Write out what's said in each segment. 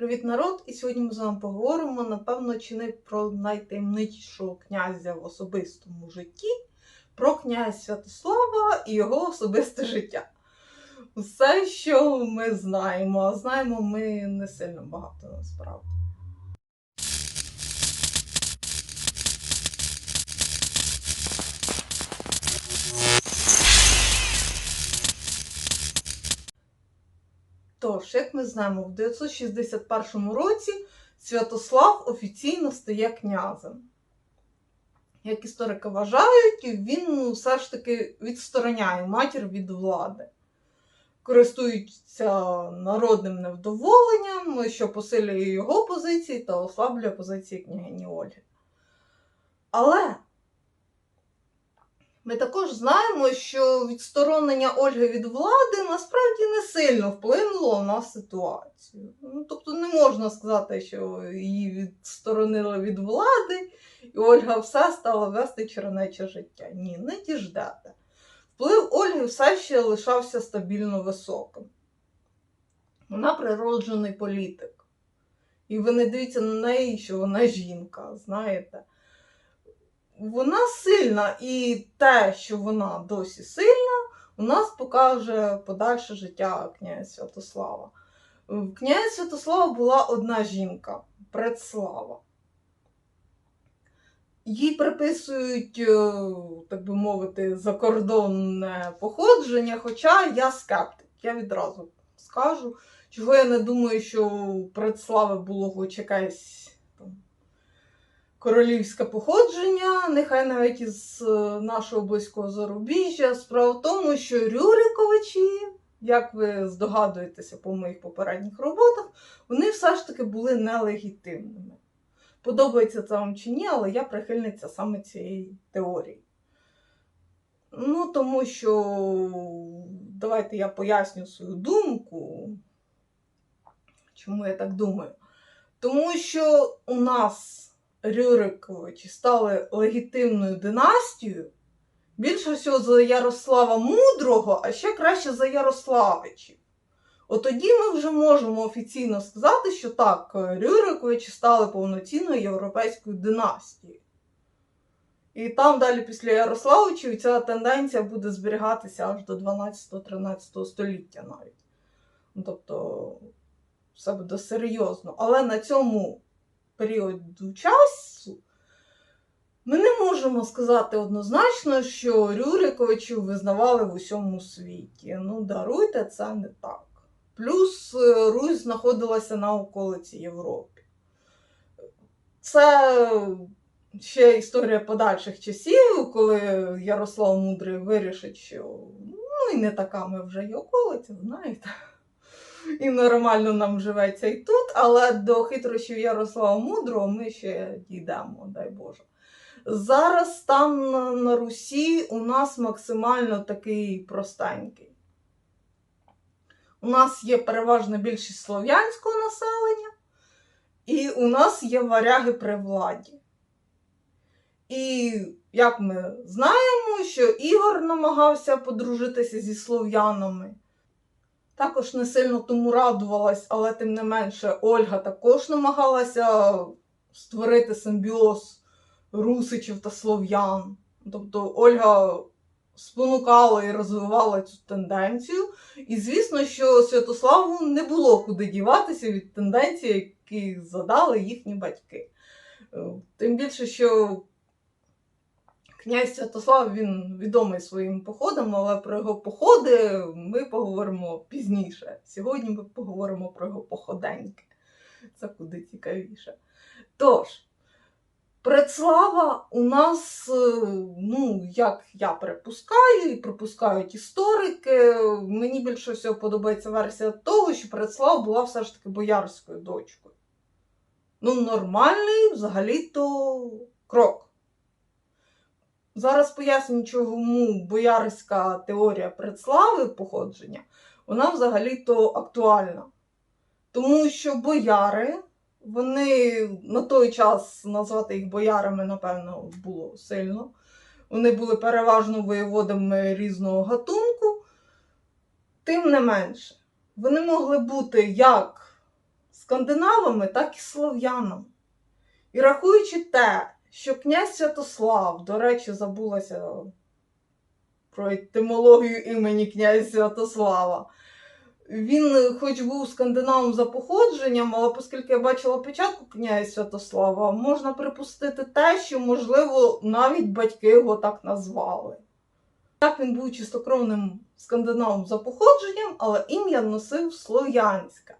Привіт, народ! І сьогодні ми з вами поговоримо, напевно, чи не про найтаємничішого князя в особистому житті, про князя Святослава і його особисте життя. Все, що ми знаємо, а знаємо ми не сильно багато насправді. Тож, як ми знаємо, в 961 році Святослав офіційно стає князем. Як історики вважають, він ну, все ж таки відстороняє матір від влади, користується народним невдоволенням, що посилює його позиції та ослаблює позиції княгині Ольги. Але ми також знаємо, що відсторонення Ольги від влади насправді не сильно вплинуло на ситуацію. Ну, тобто не можна сказати, що її відсторонили від влади, і Ольга все стала вести чернече життя. Ні, не діждете. Вплив Ольги все ще лишався стабільно високим. Вона природжений політик. І ви не дивіться на неї, що вона жінка, знаєте вона сильна, і те, що вона досі сильна, у нас покаже подальше життя князя Святослава. В князя Святослава була одна жінка предслава. Їй приписують, е, так би мовити, закордонне походження, хоча я скептик, я відразу скажу, чого я не думаю, що предслави було хоч якесь королівське походження, нехай навіть із е, нашого близького зарубіжжя. Справа в тому, що Рюриковичі, як ви здогадуєтеся по моїх попередніх роботах, вони все ж таки були нелегітимними. Подобається це вам чи ні, але я прихильниця саме цієї теорії. Ну, тому що давайте я поясню свою думку. Чому я так думаю? Тому що у нас Рюриковичі стали легітимною династією, більше всього за Ярослава Мудрого, а ще краще за Ярославичів. От тоді ми вже можемо офіційно сказати, що так, Рюриковичі стали повноцінною європейською династією. І там далі після Ярославичів ця тенденція буде зберігатися аж до 12-13 століття навіть. Ну, Тобто, все буде серйозно. Але на цьому періоду часу ми не можемо сказати однозначно, що Рюриковичів визнавали в усьому світі. Ну, даруйте, це не так. Плюс е, Русь знаходилася на околиці Європи. Це ще історія подальших часів, коли Ярослав Мудрий вирішить, що ну і не така ми вже й околиця, знаєте і нормально нам живеться і тут, але до хитрощів Ярослава Мудрого ми ще дійдемо, дай Боже. Зараз стан на Русі у нас максимально такий простенький. У нас є переважна більшість слов'янського населення, і у нас є варяги при владі. І як ми знаємо, що Ігор намагався подружитися зі слов'янами. Також не сильно тому радувалась, але тим не менше Ольга також намагалася створити симбіоз русичів та слов'ян. Тобто Ольга спонукала і розвивала цю тенденцію. І звісно, що Святославу не було куди діватися від тенденції, які задали їхні батьки. Тим більше, що Князь Святослав він відомий своїм походом, але про його походи ми поговоримо пізніше. Сьогодні ми поговоримо про його походеньки. Це куди цікавіше. Тож, предслава у нас, ну, як я припускаю, і припускають історики, мені більше всього подобається версія того, що предслава була все ж таки боярською дочкою. Ну, нормальний взагалі-то крок. Зараз поясню, чому боярська теорія предслави походження, вона взагалі-то актуальна. Тому що бояри, вони на той час назвати їх боярами, напевно, було сильно. Вони були переважно воєводами різного гатунку. Тим не менше, вони могли бути як скандинавами, так і слов'янами. І рахуючи те, що князь Святослав, до речі, забулася про етимологію імені князя Святослава. Він, хоч був скандинавом за походженням, але оскільки я бачила початку князя Святослава, можна припустити те, що, можливо, навіть батьки його так назвали. Так він був чистокровним скандинавом за походженням, але ім'я носив слов'янське.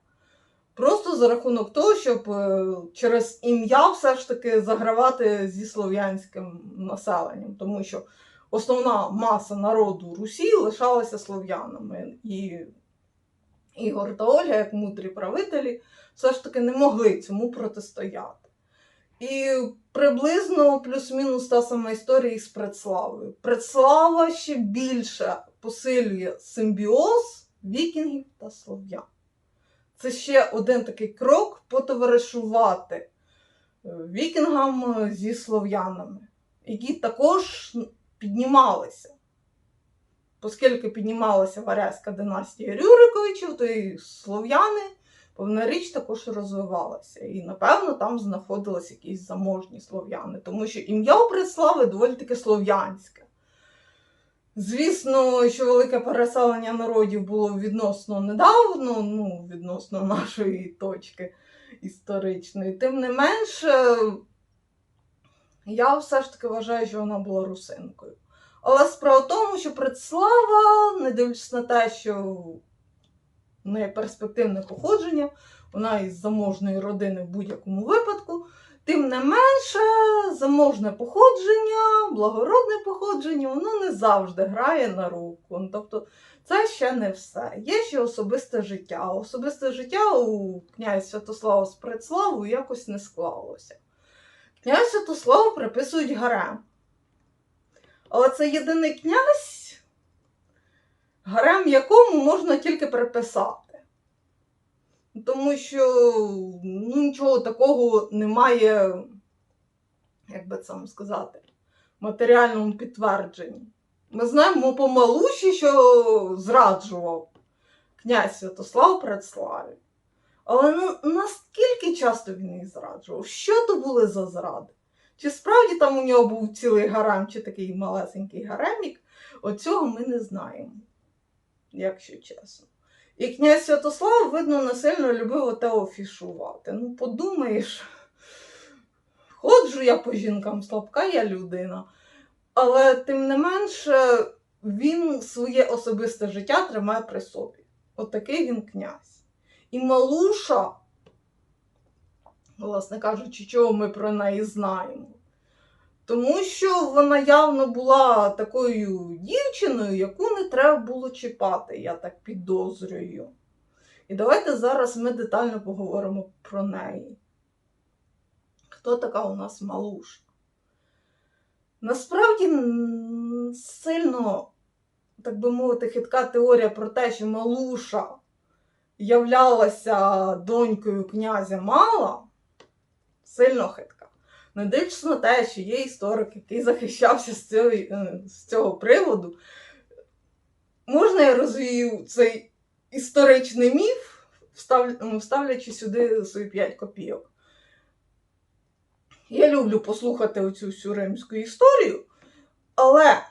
Просто за рахунок того, щоб е, через ім'я все ж таки загравати зі слов'янським населенням, тому що основна маса народу Русі лишалася слов'янами. І Ігор та Ольга, як мудрі правителі, все ж таки не могли цьому протистояти. І приблизно плюс-мінус та сама історія із Предславою. Предслава ще більше посилює симбіоз вікінгів та слов'ян. Це ще один такий крок потоваришувати е, вікінгам е, зі слов'янами, які також піднімалися. Оскільки піднімалася варязька династія Рюриковичів, то і слов'яни, певна річ, також розвивалася. І, напевно, там знаходились якісь заможні слов'яни, тому що ім'я у Преслави доволі таки слов'янське. Звісно, що велике переселення народів було відносно недавно, ну, відносно нашої точки історичної. Тим не менше, я все ж таки вважаю, що вона була русинкою. Але справа в тому, що Предслава, не дивлячись на те, що в неї перспективне походження, вона із заможної родини в будь-якому випадку. Тим не менше, заможне походження, благородне походження, воно не завжди грає на руку. Ну, Тобто це ще не все. Є ще особисте життя. Особисте життя у князя Святослава з Предславою якось не склалося. Князь Святославу приписують гарем. Але це єдиний князь, гарем якому можна тільки приписати. Тому що ну, нічого такого немає, як би це вам сказати, матеріальному підтвердженні. Ми знаємо по Малуші, що зраджував князь Святослав Предславі. Але ну, наскільки часто він їх зраджував? Що то були за зради? Чи справді там у нього був цілий гарем, чи такий малесенький гаремік? Оцього ми не знаємо, якщо чесно. І князь Святослав, видно, не сильно любив оте офішувати. Ну, подумаєш, ходжу я по жінкам, слабка я людина. Але тим не менше, він своє особисте життя тримає при собі. Отакий він князь. І Малуша, власне кажучи, чого ми про неї знаємо. Тому що вона явно була такою дівчиною, яку не треба було чіпати, я так підозрюю. І давайте зараз ми детально поговоримо про неї. Хто така у нас малуша? Насправді сильно, так би мовити, хитка теорія про те, що Малуша являлася донькою князя Мала, сильно хитка. Не дивлячись на те, що є історик, який захищався з цього, е, з цього приводу, можна я розвію цей історичний міф, встав- вставлячи сюди свої 5 копійок. Я люблю послухати оцю всю римську історію, але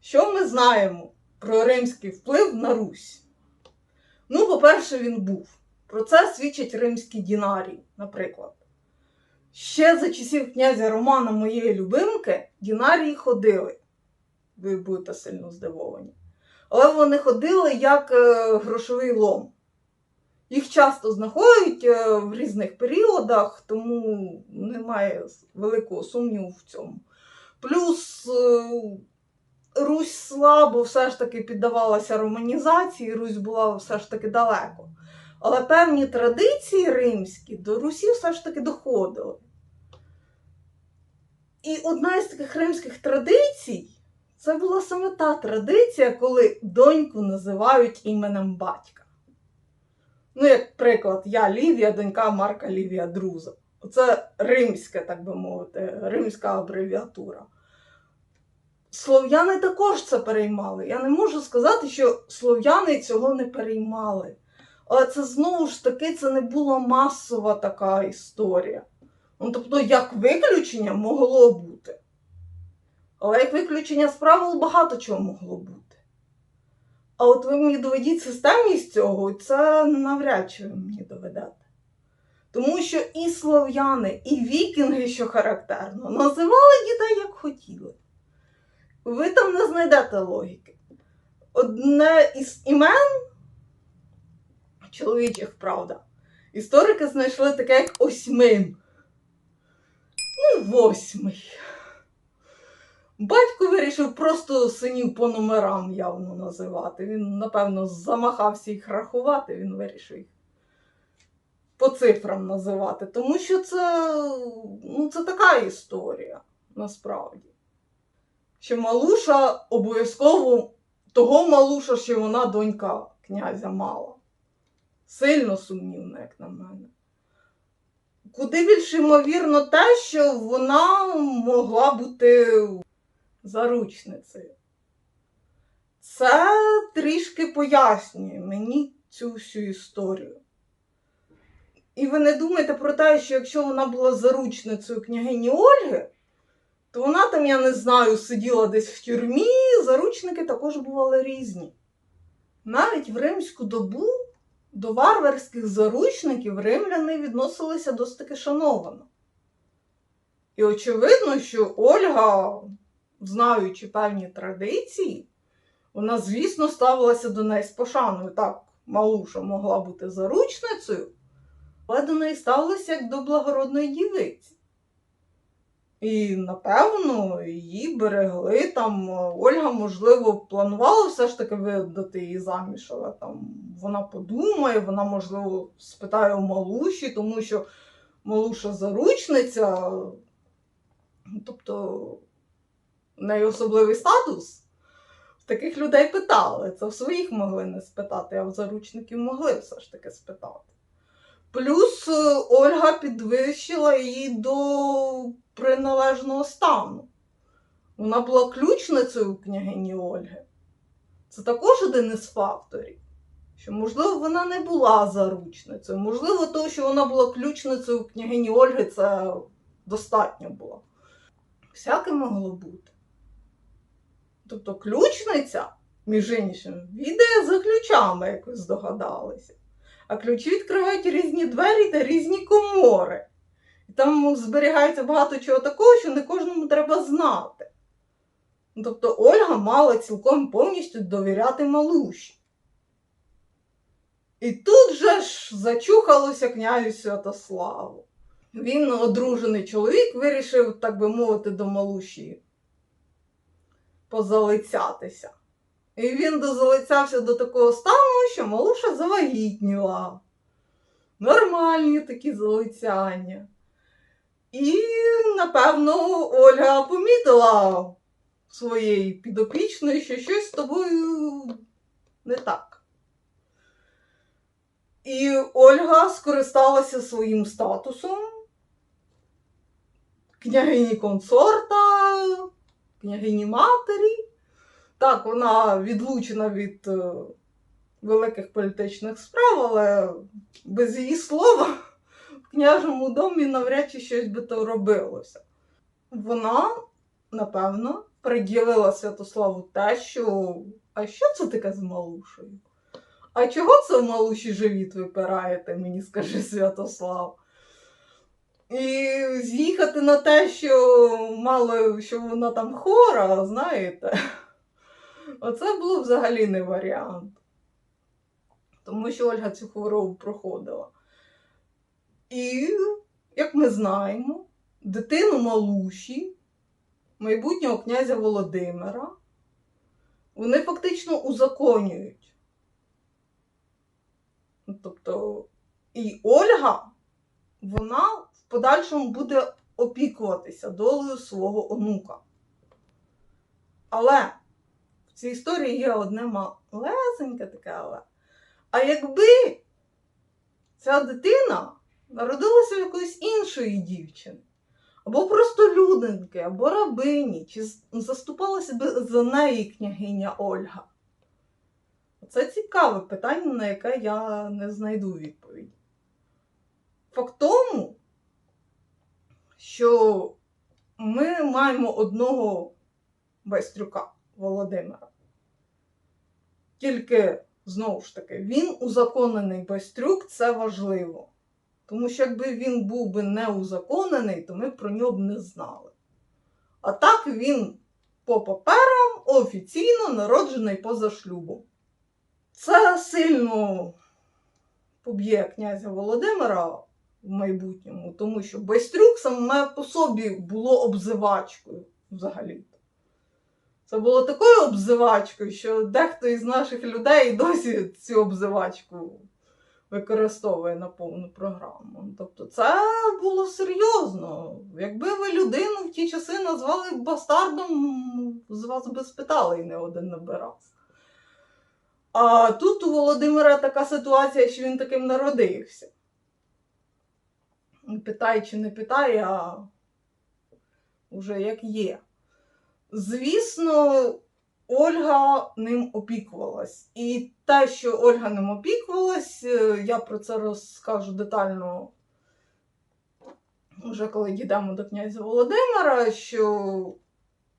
що ми знаємо про римський вплив на Русь? Ну, по-перше, він був. Про це свідчать римські дінарії, наприклад. Ще за часів князя Романа, моєї любимки, дінарії ходили. Ви будете сильно здивовані. Але вони ходили як е, грошовий лом. Їх часто знаходять е, в різних періодах, тому немає великого сумніву в цьому. Плюс е, Русь слабо все ж таки піддавалася романізації, Русь була все ж таки далеко. Але певні традиції римські до Русі все ж таки доходили. І одна із таких римських традицій це була саме та традиція, коли доньку називають іменем батька. Ну, як приклад, я Лівія, донька Марка Лівія Друза. Це римська, так би мовити, римська абревіатура. Слов'яни також це переймали. Я не можу сказати, що слов'яни цього не переймали. Але це знову ж таки це не була масова така історія. Ну, тобто, як виключення могло бути. Але як виключення з правил багато чого могло бути. А от ви мені доведіть системність цього, це навряд чи ви мені доведете. Тому що і слов'яни, і вікінги, що характерно, називали дітей як хотіли. Ви там не знайдете логіки. Одне із імен чоловічих, правда, історики знайшли таке як осьмин. Ну, восьмий. Батько вирішив просто синів по номерам явно називати. Він, напевно, замахався їх рахувати, він вирішив їх по цифрам називати. Тому що це, ну, це така історія, насправді. Що Малуша обов'язково того Малуша, що вона донька князя мала. Сильно сумнівно, як на мене. Куди більш ймовірно те, що вона могла бути заручницею. Це трішки пояснює мені цю всю історію. І ви не думайте про те, що якщо вона була заручницею княгині Ольги, то вона там, я не знаю, сиділа десь в тюрмі, заручники також бували різні. Навіть в римську добу до варварських заручників римляни відносилися досить таки шановано. І очевидно, що Ольга, знаючи певні традиції, вона, звісно, ставилася до неї з пошаною. Так, Малуша могла бути заручницею, але до неї ставилася як до благородної дівиці. І, напевно, її берегли там. Ольга, можливо, планувала все ж таки видати її заміж, але там вона подумає, вона, можливо, спитає у Малуші, тому що Малуша заручниця, тобто в неї особливий статус. Таких людей питали. Це в своїх могли не спитати, а в заручників могли все ж таки спитати. Плюс е, Ольга підвищила її до приналежного стану. Вона була ключницею княгині Ольги. Це також один із факторів. Що, можливо, вона не була заручницею. Можливо, то, що вона була ключницею княгині Ольги, це достатньо було. Всяке могло бути. Тобто ключниця, між іншим, відає за ключами, як ви здогадалися. А ключі відкривають різні двері та різні комори. І там зберігається багато чого такого, що не кожному треба знати. Ну, Тобто Ольга мала цілком повністю довіряти малуші. І тут же ж зачухалося князю Святославу. Він, одружений чоловік, вирішив, так би мовити, до малуші позалицятися. І він дозалицявся до такого стану, що малуша завагітніла. Нормальні такі залицяння. І, напевно, Ольга помітила своєї підопічної, що щось з тобою не так. І Ольга скористалася своїм статусом княгині консорта, княгині матері. Так, вона відлучена від е, великих політичних справ, але без її слова в княжому домі навряд чи щось би то робилося. Вона, напевно, приділила Святославу те, що а що це таке з малушею? А чого це в малуші живіт випираєте, мені скаже Святослав? І з'їхати на те, що мало що вона там хора, знаєте, оце було взагалі не варіант. Тому що Ольга цю хворобу проходила. І, як ми знаємо, дитину Малуші, майбутнього князя Володимира, вони фактично узаконюють. Тобто, і Ольга, вона в подальшому буде опікуватися долею свого онука. Але цій історії є одне малесеньке таке але. А якби ця дитина народилася в якоїсь іншої дівчини, або просто людинки, або рабині, чи заступалася би за неї княгиня Ольга, Це цікаве питання, на яке я не знайду відповіді. Факт тому, що ми маємо одного байстрюка Володимира. Тільки, знову ж таки, він узаконений байстрюк, це важливо. Тому що якби він був би не узаконений, то ми про нього б не знали. А так він по паперам офіційно народжений поза шлюбом. Це сильно поб'є князя Володимира в майбутньому, тому що Байстрюк саме по собі було обзивачкою взагалі. Це було такою обзивачкою, що дехто із наших людей досі цю обзивачку використовує на повну програму. Тобто це було серйозно. Якби ви людину в ті часи назвали бастардом, з вас би спитали і не один набирав. А тут у Володимира така ситуація, що він таким народився. Питай чи не питай, а вже як є. Звісно, Ольга ним опікувалась. І те, що Ольга ним опікувалась, е, я про це розкажу детально вже коли дійдемо до князя Володимира, що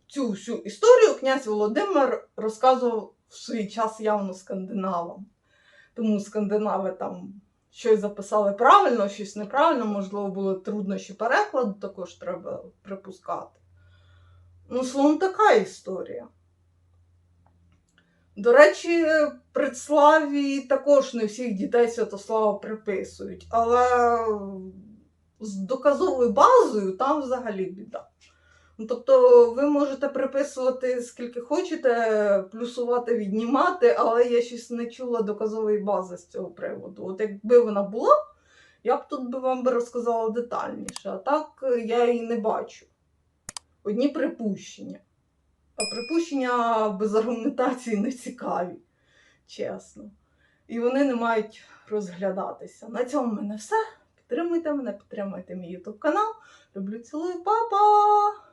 цю всю історію князь Володимир розказував в свій час явно скандинавам. Тому скандинави там щось записали правильно, щось неправильно, можливо, були труднощі перекладу, також треба припускати. Ну, словом, така історія. До речі, Предславі також не всіх дітей Святослава приписують, але з доказовою базою там взагалі біда. Ну, тобто ви можете приписувати скільки хочете, плюсувати, віднімати, але я щось не чула доказової бази з цього приводу. От якби вона була, я б тут би вам би розказала детальніше. А так е, я її не бачу. Одні припущення. А припущення без аргументації не цікаві, чесно. І вони не мають розглядатися. На цьому в мене все. Підтримуйте мене, підтримуйте мій YouTube канал. Люблю, цілую, па-па!